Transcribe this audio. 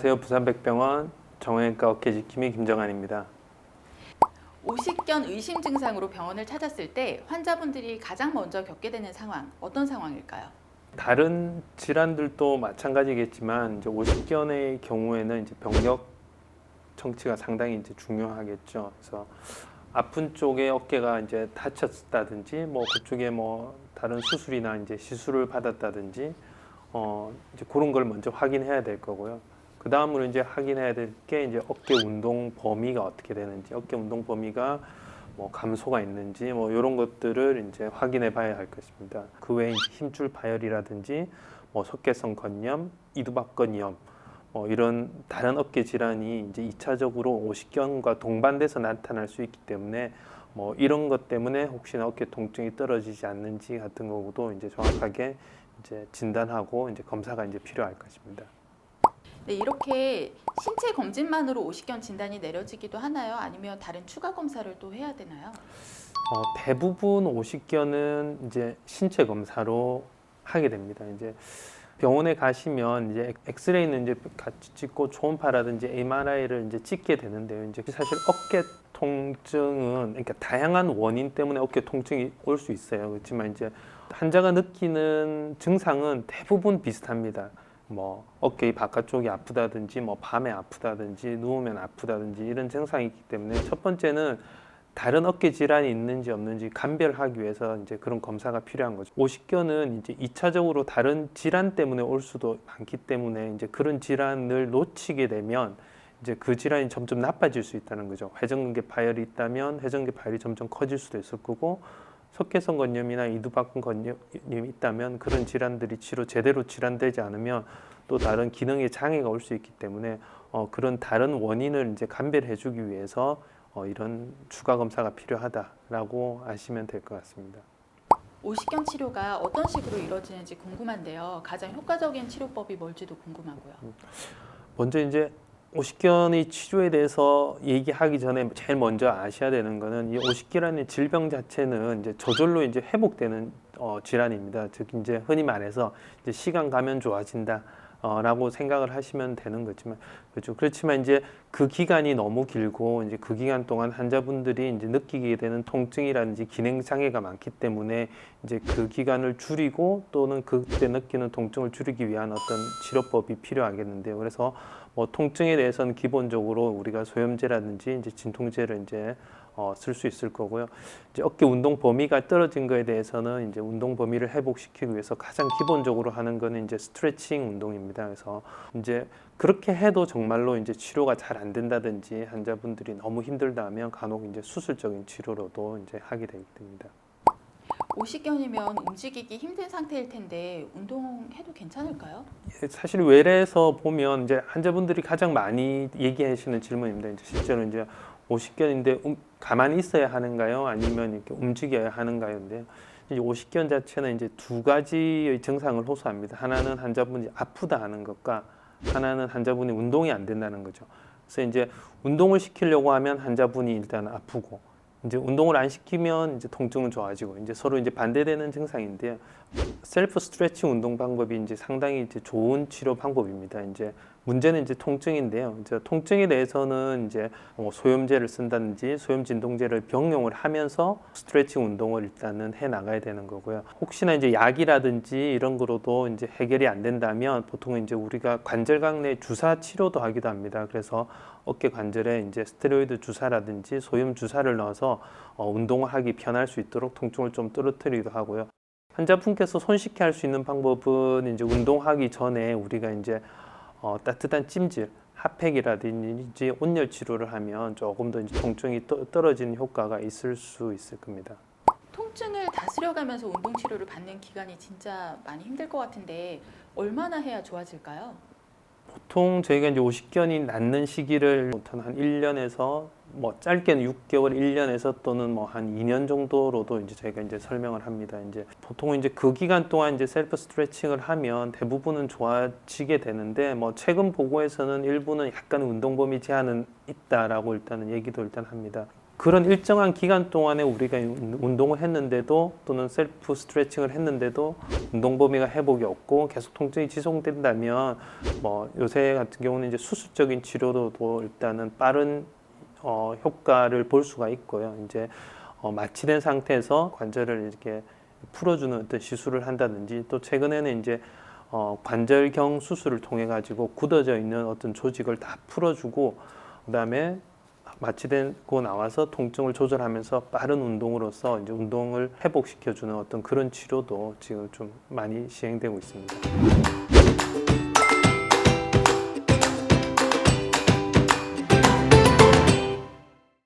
안녕하세요. 부산백병원 정형외과 어깨지킴이 김정환입니다. 오십견 의심 증상으로 병원을 찾았을 때 환자분들이 가장 먼저 겪게 되는 상황 어떤 상황일까요? 다른 질환들도 마찬가지겠지만 이제 오십견의 경우에는 이제 병력 청취가 상당히 이제 중요하겠죠. 그래서 아픈 쪽에 어깨가 이제 다쳤다든지 뭐 그쪽에 뭐 다른 수술이나 이제 시술을 받았다든지 어 이제 그런 걸 먼저 확인해야 될 거고요. 그 다음으로 이제 확인해야 될 게 이제 어깨 운동 범위가 어떻게 되는지, 어깨 운동 범위가 뭐 감소가 있는지 뭐 이런 것들을 이제 확인해 봐야 할 것입니다. 그 외에 힘줄 파열이라든지 뭐 석회성 건염, 이두박근염 뭐 이런 다른 어깨 질환이 이제 2차적으로 오십견과 동반돼서 나타날 수 있기 때문에 뭐 이런 것 때문에 혹시나 어깨 통증이 떨어지지 않는지 같은 거도 이제 정확하게 이제 진단하고 이제 검사가 이제 필요할 것입니다. 네, 이렇게 신체 검진만으로 오십견 진단이 내려지기도 하나요? 아니면 다른 추가 검사를 또 해야 되나요? 어, 대부분 오십견은 이제 신체 검사로 하게 됩니다. 이제 병원에 가시면 이제 엑스레이는 이제 같이 찍고 초음파라든지 MRI를 이제 찍게 되는데요. 이제 사실 어깨 통증은 그러니까 다양한 원인 때문에 어깨 통증이 올 수 있어요. 그렇지만 이제 환자가 느끼는 증상은 대부분 비슷합니다. 뭐 어깨의 바깥쪽이 아프다든지 뭐 밤에 아프다든지 누우면 아프다든지 이런 증상이 있기 때문에 첫 번째는 다른 어깨 질환이 있는지 없는지 감별하기 위해서 이제 그런 검사가 필요한 거죠. 오십견은 이제 2차적으로 다른 질환 때문에 올 수도 많기 때문에 이제 그런 질환을 놓치게 되면 이제 그 질환이 점점 나빠질 수 있다는 거죠. 회전근개 파열이 있다면 회전근개 파열이 점점 커질 수도 있을 거고 석회성 건염이나 이두박근 건염이 있다면 그런 질환들이 치료 제대로 질환되지 않으면 또 다른 기능에 장애가 올 수 있기 때문에 어, 그런 다른 원인을 이제 감별해주기 위해서 어, 이런 추가 검사가 필요하다라고 아시면 될 것 같습니다. 오십견 치료가 어떤 식으로 이루어지는지 궁금한데요. 가장 효과적인 치료법이 뭘지도 궁금하고요. 먼저 이제 오십견의 치료에 대해서 얘기하기 전에 제일 먼저 아셔야 되는 거는 이 오십견이라는 질병 자체는 이제 저절로 이제 회복되는 어, 질환입니다. 즉 이제 흔히 말해서 이제 시간 가면 좋아진다. 어, 라고 생각을 하시면 되는 거지만 그렇죠. 그렇지만 이제 그 기간이 너무 길고 이제 그 기간 동안 환자분들이 이제 느끼게 되는 통증이라든지 기능 장애가 많기 때문에 이제 그 기간을 줄이고 또는 그때 느끼는 통증을 줄이기 위한 어떤 치료법이 필요하겠는데요. 그래서 뭐 통증에 대해서는 기본적으로 우리가 소염제라든지 이제 진통제를 이제 어, 쓸 수 있을 거고요. 이제 어깨 운동 범위가 떨어진 거에 대해서는 이제 운동 범위를 회복시키기 위해서 가장 기본적으로 하는 거는 이제 스트레칭 운동입니다. 그래서 이제 그렇게 해도 정말로 이제 치료가 잘 안 된다든지 환자분들이 너무 힘들다 하면 간혹 이제 수술적인 치료로도 이제 하게 됩니다. 오십견이면 움직이기 힘든 상태일 텐데 운동해도 괜찮을까요? 예, 사실 외래에서 보면 이제 환자분들이 가장 많이 얘기하시는 질문입니다. 이제 실제로 이제 오십견인데 음, 가만히 있어야 하는가요? 아니면 이렇게 움직여야 하는가요? 근데 이제 오십견 자체는 이제 두 가지의 증상을 호소합니다. 하나는 환자분이 아프다 하는 것과 하나는 환자분이 운동이 안 된다는 거죠. 그래서 이제 운동을 시키려고 하면 환자분이 일단 아프고 이제 운동을 안 시키면 이제 통증은 좋아지고 이제 서로 이제 반대되는 증상인데요. 셀프 스트레칭 운동 방법이 이제 상당히 이제 좋은 치료 방법입니다. 이제 문제는 이제 통증인데요. 이제 통증에 대해서는 이제 뭐 소염제를 쓴다든지 소염 진동제를 병용을 하면서 스트레칭 운동을 일단은 해 나가야 되는 거고요. 혹시나 이제 약이라든지 이런 거로도 이제 해결이 안 된다면 보통은 이제 우리가 관절각 내 주사 치료도 하기도 합니다. 그래서 어깨 관절에 이제 스테로이드 주사라든지 소염 주사를 넣어서 어, 운동을 하기 편할 수 있도록 통증을 좀 떨어뜨리기도 하고요. 환자분께서 손쉽게 할 수 있는 방법은 이제 운동하기 전에 우리가 이제 어, 따뜻한 찜질, 핫팩이라든지 온열 치료를 하면 조금 더 이제 통증이 떠, 떨어지는 효과가 있을 수 있을 겁니다. 통증을 다스려가면서 운동 치료를 받는 기간이 진짜 많이 힘들 것 같은데 얼마나 해야 좋아질까요? 보통 저희가 이제 오십견이 낫는 시기를 보통 한 1년에서 뭐 짧게는 6개월, 1년에서 또는 뭐 한 2년 정도로도 이제 저희가 이제 설명을 합니다. 이제 보통은 이제 그 기간 동안 이제 셀프 스트레칭을 하면 대부분은 좋아지게 되는데 뭐 최근 보고에서는 일부는 약간 운동 범위 제한은 있다라고 일단은 얘기도 일단 합니다. 그런 일정한 기간 동안에 우리가 운동을 했는데도 또는 셀프 스트레칭을 했는데도 운동 범위가 회복이 없고 계속 통증이 지속된다면 뭐 요새 같은 경우는 이제 수술적인 치료로도 일단은 빠른 어, 효과를 볼 수가 있고요. 이제 어, 마취된 상태에서 관절을 이렇게 풀어주는 어떤 시술을 한다든지 또 최근에는 이제 어, 관절경 수술을 통해 가지고 굳어져 있는 어떤 조직을 다 풀어주고 그다음에 마취되고 나와서 통증을 조절하면서 빠른 운동으로서 이제 운동을 회복시켜주는 어떤 그런 치료도 지금 좀 많이 시행되고 있습니다.